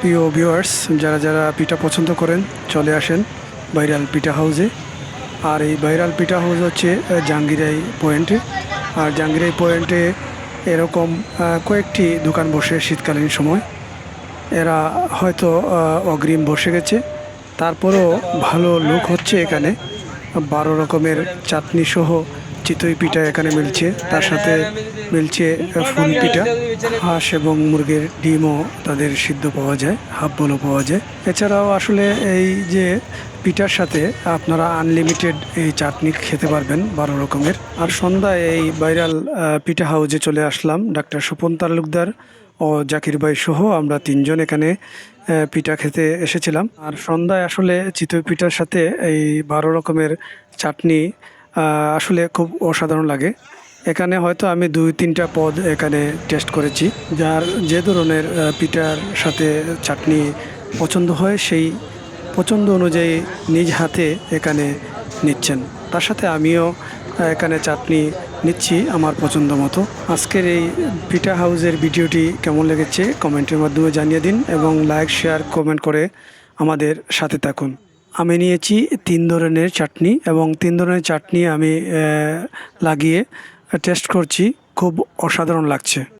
প্রিয় ভিউয়ার্স যারা যারা পিঠা পছন্দ করেন, চলে আসেন ভাইরাল পিঠা হাউসে আর এই ভাইরাল পিঠা হাউস হচ্ছে জাঙ্গিরাই পয়েন্টে আর জাঙ্গিরাই পয়েন্টে এরকম কয়েকটি দোকান বসে শীতকালীন সময়। এরা হয়তো অগ্রিম বসে গেছে। তারপরেও ভালো লোক হচ্ছে এখানে। বারো রকমের চাটনি সহ চিতই পিঠা এখানে মিলছে। তার সাথে মিলছে ফুল পিঠা, হাঁস এবং মুরগির ডিমও তাদের সিদ্ধ পাওয়া যায় হাফ বলও পাওয়া যায়। এছাড়াও আসলে এই যে পিঠার সাথে আপনারা আনলিমিটেড এই চাটনি খেতে পারবেন বারো রকমের। আর সন্ধ্যায় এই ভাইরাল পিঠা হাউজে চলে আসলাম ডাক্তার সুপন তালুকদার ও জাকির ভাই সহ আমরা তিনজন এখানে পিঠা খেতে এসেছিলাম। আর সন্ধ্যায় আসলে চিতই পিঠার সাথে এই বারো রকমের চাটনি আসলে খুব অসাধারণ লাগে। এখানে হয়তো আমি দুই, তিনটা পদ এখানে টেস্ট করেছি, যার যে ধরনের পিঠার সাথে চাটনি পছন্দ হয়, সেই পছন্দ অনুযায়ী নিজ হাতে এখানে নিচ্ছেন। তার সাথে আমিও এখানে চাটনি নিচ্ছি আমার পছন্দ মতো। আজকের এই পিঠা হাউসের ভিডিওটি কেমন লেগেছে, কমেন্টের মাধ্যমে জানিয়ে দিন এবং লাইক শেয়ার কমেন্ট করে আমাদের সাথে থাকুন। আমি নিয়েছি তিন ধরনের চাটনি এবং তিন ধরনের চাটনি আমি লাগিয়ে টেস্ট করছি। খুব অসাধারণ লাগছে।